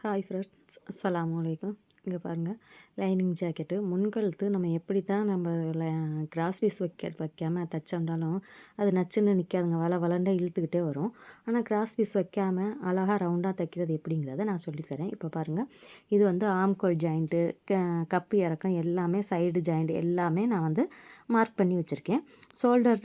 Hi friends, Assalamualaikum. இங்கே பாருங்கள் lining jacket. முன்கழுத்து நம்ம எப்படி தான் நம்ம கிராஸ் பீஸ் வைக்க வைக்காமல் தைச்சோம்னாலும் அது நச்சுன்னு நிற்காதுங்க வள வளண்டா இழுத்துக்கிட்டே வரும். ஆனால் கிராஸ் பீஸ் வைக்காமல் அழகாக ரவுண்டாக தைக்கிறது எப்படிங்கிறத நான் சொல்லித்தரேன் இப்போ பாருங்கள் இது வந்து ஆம்கோல் ஜாயிண்ட்டு க கப்பு இறக்கம் எல்லாமே சைடு ஜாயிண்ட் எல்லாமே நான் வந்து மார்க் பண்ணி வச்சுருக்கேன். ஷோல்டர்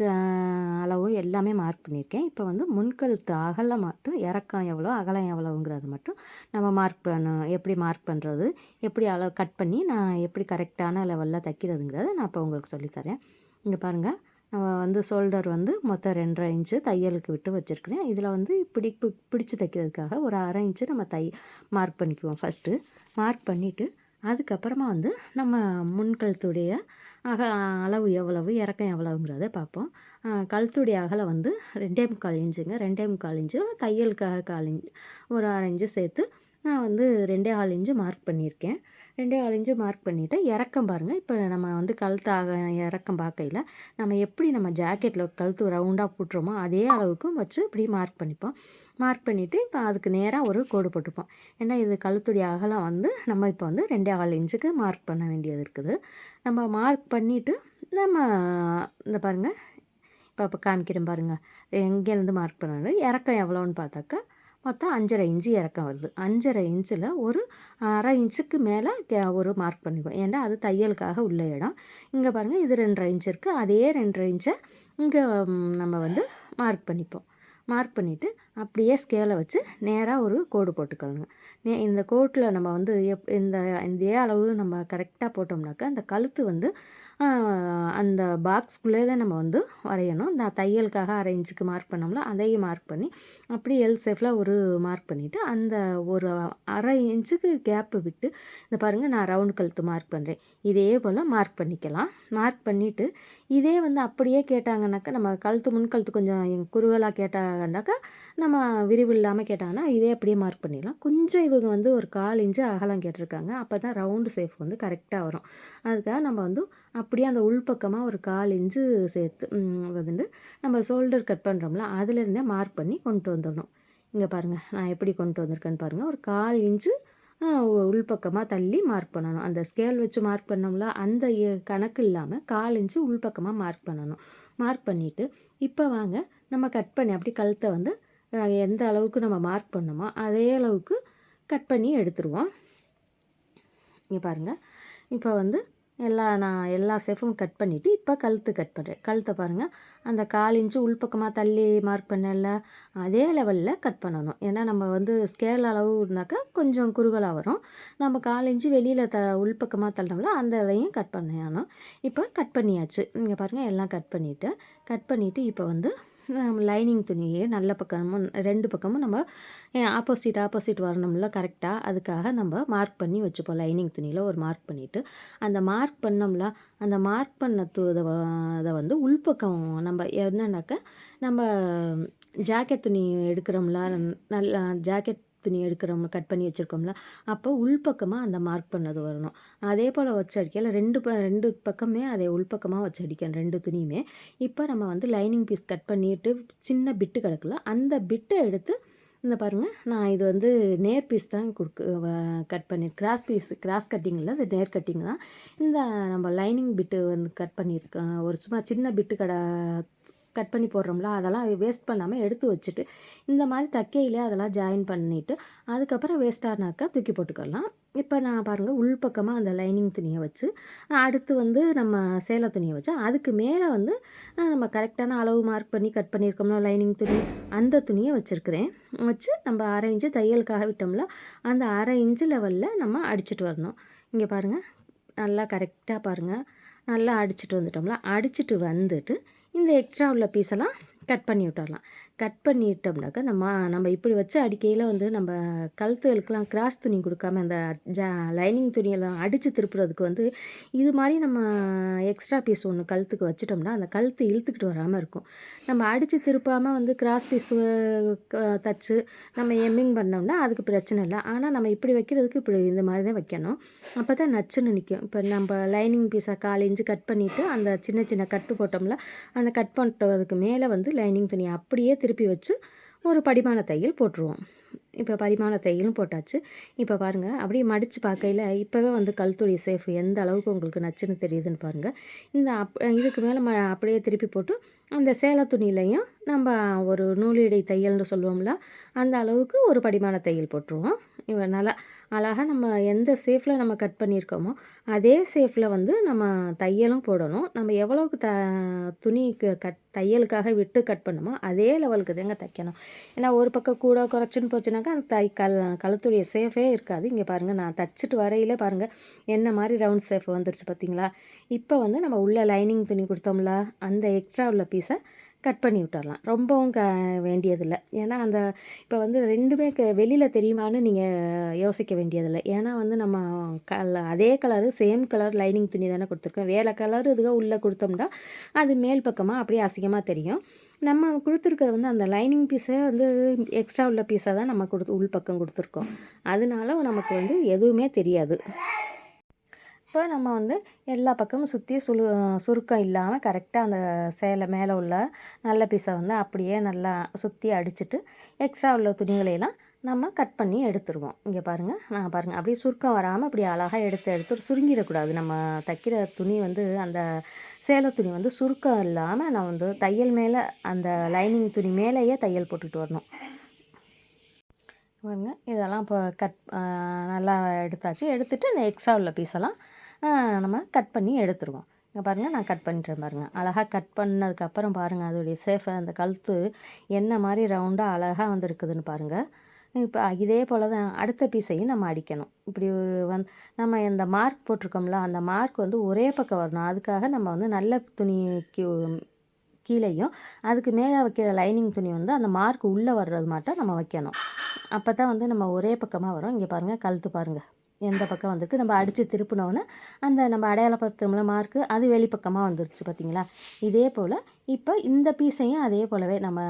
அளவு எல்லாமே மார்க் பண்ணியிருக்கேன் இப்போ வந்து முன்கழுத்து அகலம் மட்டும் இறக்கம் எவ்வளோ அகலம் எவ்வளோங்கிறது மட்டும் நம்ம மார்க் பண்ண எப்படி மார்க் பண்ணுறது எப்படி அளவு கட் பண்ணி நான் எப்படி கரெக்டான லெவலில் தைக்கிறதுங்கிறத நான் இப்போ உங்களுக்கு சொல்லித்தரேன். இங்கே பாருங்கள் நம்ம வந்து ஷோல்டர் வந்து மொத்தம் ரெண்டரை இன்ச்சு தையலுக்கு விட்டு வச்சுருக்கிறேன். இதில் வந்து பிடி பிடிச்சி தைக்கிறதுக்காக ஒரு அரை இன்ச்சு நம்ம தை மார்க் பண்ணிக்குவோம் ஃபஸ்ட்டு மார்க் பண்ணிவிட்டு அதுக்கப்புறமா வந்து நம்ம முன்கழுத்துடைய அக அளவு எவ்வளவு இறக்கம் எவ்வளவுங்கிறத பார்ப்போம். கழுத்துடைய அகலை வந்து ரெண்டே முக்கால் இன்ச்சுங்க. ரெண்டே முக்கால் இன்ச்சு. தையலுக்காக கால் இன்ச்சு ஒரு அரை இன்ச்சு சேர்த்து நான் வந்து ரெண்டே ஆள் இன்ச்சு மார்க் பண்ணியிருக்கேன். ரெண்டே கால் இன்ச்சு மார்க் பண்ணிவிட்டு இறக்கம் பாருங்கள் இப்போ நம்ம வந்து கழுத்து ஆக இறக்கம் பார்க்கையில் நம்ம எப்படி நம்ம ஜாக்கெட்டில் கழுத்து ரவுண்டாக போட்டுருமோ அதே அளவுக்கும் வச்சு இப்படி மார்க் பண்ணிப்போம். மார்க் பண்ணிவிட்டு இப்போ அதுக்கு நேராக ஒரு கோடு போட்டுப்போம். ஏன்னா இது கழுத்துடைய அகலம் வந்து நம்ம இப்போ வந்து ரெண்டே ஆள் இன்ச்சுக்கு மார்க் பண்ண வேண்டியது இருக்குது. நம்ம மார்க் பண்ணிவிட்டு நம்ம இந்த பாருங்கள் இப்போ இப்போ காமிக்கிறேன் பாருங்கள் எங்கேருந்து மார்க் பண்ணணும் இறக்கம் எவ்வளோன்னு பார்த்தாக்கா மொத்தம் அஞ்சரை இன்ச்சு இறக்கம் வருது. அஞ்சரை இன்ச்சில் ஒரு அரை இன்ச்சுக்கு மேலே கே ஒரு மார்க் பண்ணிக்குவோம். ஏன்னா அது தையலுக்காக உள்ள இடம். இங்கே பாருங்கள் இது ரெண்டரை இன்ச்சு இருக்குது அதே ரெண்டரை இன்ச்சை இங்கே நம்ம வந்து மார்க் பண்ணிப்போம். மார்க் பண்ணிவிட்டு அப்படியே ஸ்கேலை வச்சு நேராக ஒரு கோடு போட்டுக்கோங்க நே இந்த கோட்டில் நம்ம வந்து எப் இந்த இதே அளவு நம்ம கரெக்டாக போட்டோம்னாக்கா அந்த கழுத்து வந்து அந்த பாக்ஸ்குள்ளே தான் நம்ம வந்து வரையணும். நான் தையலுக்காக அரை மார்க் பண்ணோம்ல அதையும் மார்க் பண்ணி அப்படி எல் சேஃபில் ஒரு மார்க் பண்ணிவிட்டு அந்த ஒரு அரை இன்ச்சுக்கு கேப்பு விட்டு இந்த பாருங்கள் நான் ரவுண்ட் கழுத்து மார்க் பண்ணுறேன் இதே போல் மார்க் பண்ணிக்கலாம். மார்க் பண்ணிவிட்டு இதே வந்து அப்படியே கேட்டாங்கன்னாக்கா நம்ம கழுத்து முன் கழுத்து கொஞ்சம் குறுகலாக கேட்டாங்கன்னாக்கா நம்ம விரிவு இல்லாமல் கேட்டாங்கன்னா இதே அப்படியே மார்க் பண்ணிடலாம். கொஞ்சம் இவங்க வந்து ஒரு கால் இன்ச்சு அகலம் கேட்டிருக்காங்க. அப்போ தான் ரவுண்டு சேஃப் வந்து கரெக்டாக வரும். அதுக்காக நம்ம வந்து அப்படியே அந்த உள்பக்கமாக ஒரு கால் இன்ச்சு சேர்த்து வந்துட்டு நம்ம ஷோல்டர் கட் பண்ணுறோம்ல அதுலேருந்தே மார்க் பண்ணி கொண்டு வந்துடணும். இங்கே பாருங்கள் நான் எப்படி கொண்டு வந்திருக்கேன்னு பாருங்கள் ஒரு கால் இன்ச்சு உள்பக்கமாக தள்ளி மார்க் பண்ணணும். அந்த ஸ்கேல் வச்சு மார்க் பண்ணோம்ல அந்த கணக்கு இல்லாமல் கால் இன்ச்சு உள்பக்கமாக மார்க் பண்ணணும். மார்க் பண்ணிவிட்டு இப்போ வாங்க நம்ம கட் பண்ணி அப்படி கழுத்தை வந்து எந்த அளவுக்கு நம்ம மார்க் பண்ணோமோ அதே அளவுக்கு கட் பண்ணி எடுத்துருவோம். இங்கே பாருங்கள் இப்போ வந்து எல்லா நான் எல்லா சேஃபும் கட் பண்ணிவிட்டு இப்போ கழுத்து கட் பண்ணுறேன் கழுத்தை பாருங்கள் அந்த கால் இன்ச்சு உள்பக்கமாக தள்ளி மார்க் பண்ணல. அதே லெவலில் கட் பண்ணணும். ஏன்னா நம்ம வந்து ஸ்கேல் அளவு இருந்தாக்கா கொஞ்சம் குறுகலாக வரும். நம்ம கால் இன்ச்சு வெளியில் த உள்பக்கமாக தள்ளோம்ல அந்த இதையும் கட் பண்ணணும். இப்போ கட் பண்ணியாச்சு. இங்கே பாருங்கள் எல்லாம் கட் பண்ணிவிட்டு கட் பண்ணிவிட்டு இப்போ வந்து லைனிங் துணியே நல்ல பக்கமும் ரெண்டு பக்கமும் நம்ம ஆப்போசிட் ஆப்போசிட் வரணும்ல கரெக்டாக அதுக்காக நம்ம மார்க் பண்ணி வச்சுப்போம். லைனிங் துணியில் ஒரு மார்க் பண்ணிவிட்டு அந்த மார்க் பண்ணோம்ல அந்த மார்க் பண்ண து அதை வந்து உள்பக்கம் நம்ம என்னன்னாக்கா நம்ம ஜாக்கெட் துணி எடுக்கிறோம்ல நல்லா ஜாக்கெட் துணி எடுக்கிறோம் கட் பண்ணி வச்சுருக்கோம்ல அப்போ உள்பக்கமாக அந்த மார்க் பண்ணது வரணும். அதே போல் வச்சு அடிக்கல ரெண்டு ப ரெண்டு பக்கமே அதே உள்பக்கமாக வச்சு அடிக்கணும் ரெண்டு துணியுமே. இப்போ நம்ம வந்து லைனிங் பீஸ் கட் பண்ணிவிட்டு சின்ன பிட்டு கிடக்குல அந்த பிட்டை எடுத்து இந்த பாருங்கள் நான் இது வந்து நேர் பீஸ் தான் கொடுக்கு கட் பண்ணி கிராஸ் பீஸ் கிராஸ் கட்டிங்கில் அது நேர் கட்டிங் தான். இந்த நம்ம லைனிங் பிட்டு வந்து கட் பண்ணியிருக்கேன் ஒரு சும்மா சின்ன பிட்டு கடை கட் பண்ணி போடுறோம்ல அதெல்லாம் வேஸ்ட் பண்ணாமல் எடுத்து வச்சுட்டு இந்த மாதிரி தக்கையிலே அதெல்லாம் ஜாயின் பண்ணிவிட்டு அதுக்கப்புறம் வேஸ்ட்டானாக்கா தூக்கி போட்டுக்கலாம். இப்போ நான் பாருங்கள் உள்பக்கமாக அந்த லைனிங் துணியை வச்சு அடுத்து வந்து நம்ம சேலை துணியை வச்சு அதுக்கு மேலே வந்து நம்ம கரெக்டான அளவு மார்க் பண்ணி கட் பண்ணியிருக்கோம்ல லைனிங் துணி அந்த துணியை வச்சுருக்கிறேன். வச்சு நம்ம அரை இன்ச்சு தையலுக்காக விட்டோம்ல அந்த அரை இன்ச்சு லெவலில் நம்ம அடிச்சுட்டு வரணும். இங்கே பாருங்கள் நல்லா கரெக்டாக பாருங்கள் நல்லா அடிச்சுட்டு வந்துட்டோம்ல அடிச்சுட்டு வந்துட்டு இந்த எக்ஸ்ட்ரா உள்ள பீஸெல்லாம் கட் பண்ணி விட்டுடலாம் கட் பண்ணிட்டோம்னாக்கா நம்ம நம்ம இப்படி வச்சு அடிக்கையில் வந்து நம்ம கழுத்துகளுக்கெல்லாம் கிராஸ் துணி கொடுக்காம அந்த ஜா லைனிங் துணியெல்லாம் அடித்து திருப்புறதுக்கு வந்து இது மாதிரி நம்ம எக்ஸ்ட்ரா பீஸ் ஒன்று கழுத்துக்கு வச்சிட்டோம்னா அந்த கழுத்து இழுத்துக்கிட்டு வராமல் இருக்கும். நம்ம அடித்து திருப்பாமல் வந்து கிராஸ் பீஸ் தச்சு நம்ம எம்மிங் பண்ணோம்னா அதுக்கு பிரச்சனை இல்லை. ஆனால் நம்ம இப்படி வைக்கிறதுக்கு இப்படி இந்த மாதிரி தான் வைக்கணும். அப்போ தான் நச்சுன்னு நிற்கும் இப்போ நம்ம லைனிங் பீஸை கால் இன்ச்சு கட் பண்ணிவிட்டு அந்த சின்ன சின்ன கட்டு போட்டோம்ல அந்த கட் பண்ணுறதுக்கு மேலே வந்து லைனிங் துணியை அப்படியே திருப்பி வச்சு ஒரு படிமான தையல் போட்டுருவோம். இப்போ பரிமாண தையலும் போட்டாச்சு. இப்போ பாருங்கள் அப்படியே மடித்து பார்க்கையில் இப்போவே வந்து கல்துணி சேஃப் எந்த அளவுக்கு உங்களுக்கு நச்சுன்னு தெரியுதுன்னு பாருங்கள் இந்த அப் இதுக்கு மேலே ம அப்படியே திருப்பி போட்டு அந்த சேலை துணியிலையும் நம்ம ஒரு நூலிடை தையல்னு சொல்லுவோம்ல அந்த அளவுக்கு ஒரு படிமான தையல் போட்டுருவோம். இவ நல்லா அழகாக நம்ம எந்த சேஃபில் நம்ம கட் பண்ணியிருக்கோமோ அதே சேஃபில் வந்து நம்ம தையலும் போடணும். நம்ம எவ்வளோக்கு த துணிக்கு கட் தையலுக்காக விட்டு கட் பண்ணுமோ அதே லெவலுக்கு தாங்க தைக்கணும். ஏன்னா ஒரு பக்கம் கூட குறைச்சின்னு போச்சுனாக்கா அந்த தை கல் கழுத்துடைய சேஃபே இருக்காது. இங்கே பாருங்கள் நான் தைச்சிட்டு வரையிலே பாருங்கள் என்ன மாதிரி ரவுண்ட் சேஃப் வந்துருச்சு பார்த்தீங்களா இப்போ வந்து நம்ம உள்ள லைனிங் துணி கொடுத்தோம்ல அந்த எக்ஸ்ட்ரா உள்ள பீஸை கட் பண்ணி விட்டுறலாம். ரொம்பவும் க வேண்டியதில்லை. ஏன்னா அந்த இப்போ வந்து ரெண்டுமே க வெளியில் தெரியுமான்னு நீங்கள் யோசிக்க வேண்டியதில்லை. ஏன்னா வந்து நம்ம கல அதே கலரு சேம் கலர் லைனிங் துணி தானே கொடுத்துருக்கோம். வேலை கலர் இதுக உள்ளே கொடுத்தோம்னா அது மேல் பக்கமாக அப்படியே அசிங்கமாக தெரியும். நம்ம கொடுத்துருக்கிறது வந்து அந்த லைனிங் பீஸை வந்து எக்ஸ்ட்ரா உள்ள பீஸை தான் நம்ம கொடுத்து உள் பக்கம் கொடுத்துருக்கோம். அதனால நமக்கு வந்து எதுவுமே தெரியாது. இப்போ நம்ம வந்து எல்லா பக்கமும் சுற்றி சுழு சுருக்கம் இல்லாமல் கரெக்டாக அந்த சேலை மேலே உள்ள நல்ல பீஸை வந்து அப்படியே நல்லா சுற்றி அடிச்சுட்டு எக்ஸ்ட்ரா உள்ள துணிகளையெல்லாம் நம்ம கட் பண்ணி எடுத்துருவோம். இங்கே பாருங்கள் நான் பாருங்கள் அப்படியே சுருக்கம் வராமல் அப்படி அழகாக எடுத்து எடுத்து சுருங்கிடக்கூடாது. நம்ம தைக்கிற துணி வந்து அந்த சேலை துணி வந்து சுருக்கம் இல்லாமல் நான் வந்து தையல் மேலே அந்த லைனிங் துணி மேலேயே தையல் போட்டுட்டு வரணும். பாருங்க இதெல்லாம் இப்போ கட் நல்லா எடுத்தாச்சு. எடுத்துகிட்டு இந்த எக்ஸ்ட்ரா உள்ள பீஸெல்லாம் நம்ம கட் பண்ணி எடுத்துருவோம். இங்கே பாருங்கள் நான் கட் பண்ணிட்டேன் பாருங்கள் அழகாக கட் பண்ணதுக்கப்புறம் பாருங்கள் அதோடைய சேஃபை அந்த கழுத்து என்ன மாதிரி ரவுண்டாக அழகாக வந்துருக்குதுன்னு பாருங்கள் இப்போ இதே போல் தான் அடுத்த பீஸையும் நம்ம அடிக்கணும். இப்படி வந் நம்ம இந்த மார்க் போட்டிருக்கோம்ல அந்த மார்க் வந்து ஒரே பக்கம் வரணும். அதுக்காக நம்ம வந்து நல்ல துணி கீழேயும் அதுக்கு மேலே வைக்கிற லைனிங் துணி வந்து அந்த மார்க் உள்ளே வர்றது மட்டும் நம்ம வைக்கணும். அப்போ தான் வந்து நம்ம ஒரே பக்கமாக வரும். இங்கே பாருங்கள் கழுத்து பாருங்கள் எந்த பக்கம் வந்திருக்கு நம்ம அடித்து திருப்பினோன்னே அந்த நம்ம அடையாளப்படுத்துறோம்ல மார்க்கு அது வெளிப்பக்கமாக வந்துருச்சு பார்த்தீங்களா இதே போல் இப்போ இந்த பீஸையும் அதே போலவே நம்ம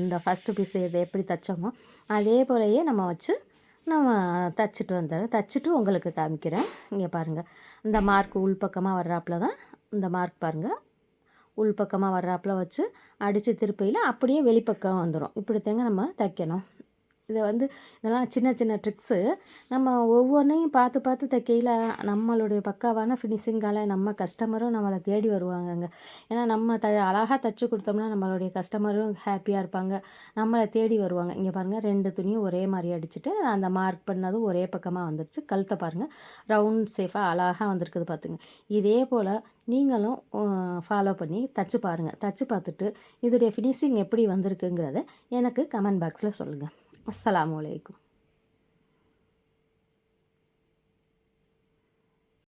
இந்த ஃபஸ்ட்டு பீஸ் இதை எப்படி தைச்சோமோ அதே போலயே நம்ம வச்சு நம்ம தைச்சிட்டு வந்துடுறேன். தைச்சிட்டு உங்களுக்கு காமிக்கிறேன். இங்கே பாருங்கள் இந்த மார்க் உள்பக்கமாக வர்றாப்புல தான் இந்த மார்க் பாருங்கள் உள்பக்கமாக வர்றாப்புல வச்சு அடித்து திருப்பையில் அப்படியே வெளிப்பக்கம் வந்துடும் இப்படி நம்ம தைக்கணும். இதை வந்து இதெல்லாம் சின்ன சின்ன ட்ரிக்ஸு நம்ம ஒவ்வொன்றையும் பார்த்து பார்த்து தைக்கையில் நம்மளுடைய பக்காவான ஃபினிஷிங்கால் நம்ம கஸ்டமரும் நம்மளை தேடி வருவாங்கங்க. ஏன்னா நம்ம த அழகாக தைச்சி கொடுத்தோம்னா நம்மளுடைய கஸ்டமரும் ஹாப்பியாக இருப்பாங்க. நம்மளை தேடி வருவாங்க. இங்கே பாருங்கள் ரெண்டு துணியும் ஒரே மாதிரி அடிச்சுட்டு அந்த மார்க் பண்ணதும் ஒரே பக்கமாக வந்துருச்சு. கழுத்தை பாருங்கள் ரவுண்ட் சேஃபாக அழகாக வந்திருக்குது பார்த்துங்க இதே போல் நீங்களும் ஃபாலோ பண்ணி தச்சு பாருங்கள் தச்சு பார்த்துட்டு இதோடைய ஃபினிஷிங் எப்படி வந்திருக்குங்கிறத எனக்கு கமெண்ட் பாக்ஸில் சொல்லுங்கள் আসসালামু আলাইকুম।